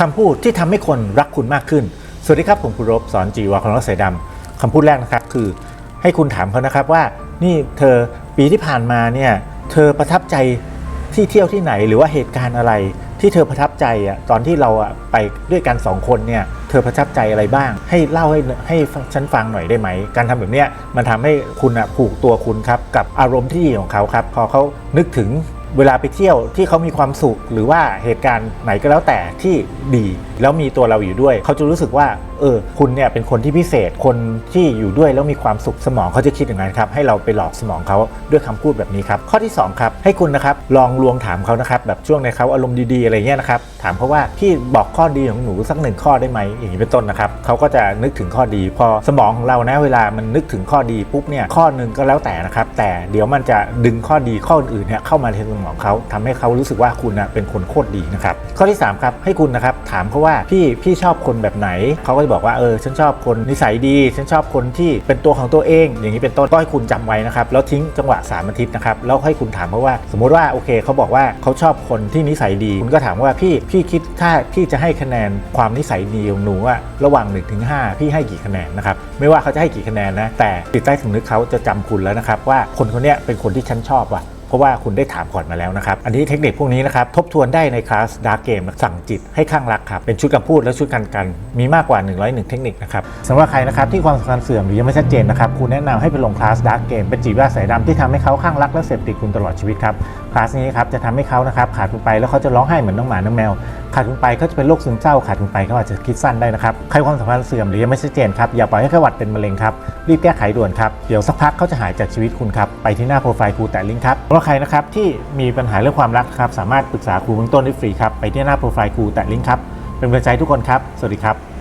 คำพูดที่ทำให้คนรักคุณมากขึ้น สวัสดีครับผมคุณรบสอนจีวาคนรักสายดำคำพูดแรกนะครับคือให้คุณถามเขานะครับว่านี่เธอปีที่ผ่านมาเนี่ยเธอประทับใจที่เที่ยวที่ไหนหรือว่าเหตุการณ์อะไร ที่เธอประทับใจอะตอนที่เราอะไปด้วยกันสองคนเนี่ยเธอประทับใจอะไรบ้าง ให้เล่าให้ให้ฉันฟังหน่อยได้ไหม การทำแบบเนี้ยมันทำให้คุณอะผูกตัวคุณครับกับอารมณ์ที่ดีของเขาครับพอเขานึกถึง เวลาไปเที่ยวที่เขามีความสุข หรือว่าเหตุการณ์ไหนก็แล้วแต่ที่ดี แล้วมีตัวเราอยู่ด้วย เขาจะรู้สึกว่าเออคุณเนี่ยเป็นคนที่พิเศษคนที่อยู่ด้วยแล้วมีความสุขสมองเขาจะคิดอย่างนั้นครับให้เราไปหลอกสมองเขาด้วยคำพูดแบบนี้ครับข้อที่สองครับให้คุณนะครับลองลวงถามเขานะครับแบบช่วงในเขาอารมณ์ดีๆอะไรเงี้ยนะครับถามเขาว่าพี่บอกข้อดีของหนูสักหนึ่งข้อได้ไหมอย่างนี้เป็นต้นนะครับเขาก็จะนึกถึงข้อดี พอสมองของเรานะเวลามันนึกถึงข้อดีปุ๊บเนี่ยข้อหนึ่งก็แล้วแต่นะครับแต่เดี๋ยวมันจะดึงข้อดีข้ออื่นเนี่ยเข้ามาในสมองเขาทำให้เขารู้สึกว่าคุณนะเป็นคนโคตรดีนะครับข้อที่สามครับให้คุณนะครับถามเขาว่าพี่พี่ชอบคนแบบไหนเขาก็จะบอกว่าเออฉันชอบคนนิสัยดี ฉันชอบคนที่เป็นตัวของตัวเอง อย่างนี้เป็นต้นก็ให้คุณจำไว้นะครับแล้วทิ้งจังหวะสามอาทิตย์นะครับแล้วให้คุณถามเขาว่า สมมุติว่าโอเคเขาบอกว่าเขาชอบคนที่นิสัยดี คุณก็ถามว่าพี่พี่คิดถ้าพี่จะให้คะแนนความนิสัยดีของหนูอะระหว่าง1นถึงหพี่ให้กี่คะแนนนะครับไม่ว่าเขาจะให้กี่คะแนนนะแต่จิตใต้สำนึกเขาจะจำคุณแล้วนะครับว่าคนคนนี้เป็นคนที่ฉันชอบว่ะ เพราะว่าคุณได้ถามก่อนมาแล้วนะครับ อันนี้เทคนิคพวกนี้นะครับทบทวนได้ในคลาส Dark Game สั่งจิตให้ข้างรักครับ เป็นชุดคำพูดและชุดกันกัน มีมากกว่า 101 เทคนิคนะครับสำหรับใครนะครับที่ความสัมพันธ์เสื่อมหรือยังไม่ชัดเจนนะครับคุณแนะนำให้ไปลงคลาส Dark Game เป็นจีบว่าสายดำที่ทำให้เขาข้างรักและเสพติดคุณตลอดชีวิตครับคลาสนี้ครับจะทำให้เขานะครับขาดคุณไปแล้วเขาจะร้องไห้เหมือนน้องหมาน้องแมว ขาดคุณไปเขาจะเป็นโรคซึมเศร้าขาดคุณไปเขาอาจจะคิดสั้นได้นะครับใครความสัมพันธ์เสื่อมหรือยังไม่ชัดเจนครับอย่าปล่อยให้ไข้หวัดเป็นมะเร็งครับรีบแก้ไขด่วนครับเดี๋ยวสักพักเขาจะหายจากชีวิตคุณครับไปที่หน้าโปรไฟล์ครูแตะลิงก์ครับสำหรับใครนะครับที่มีปัญหาเรื่องความรักครับสามารถปรึกษาครูเบื้องต้นได้ฟรีครับไปที่หน้าโปรไฟล์ครูแตะลิงก์ครับเป็นกำลังใจทุกคนครับ สวัสดีครับ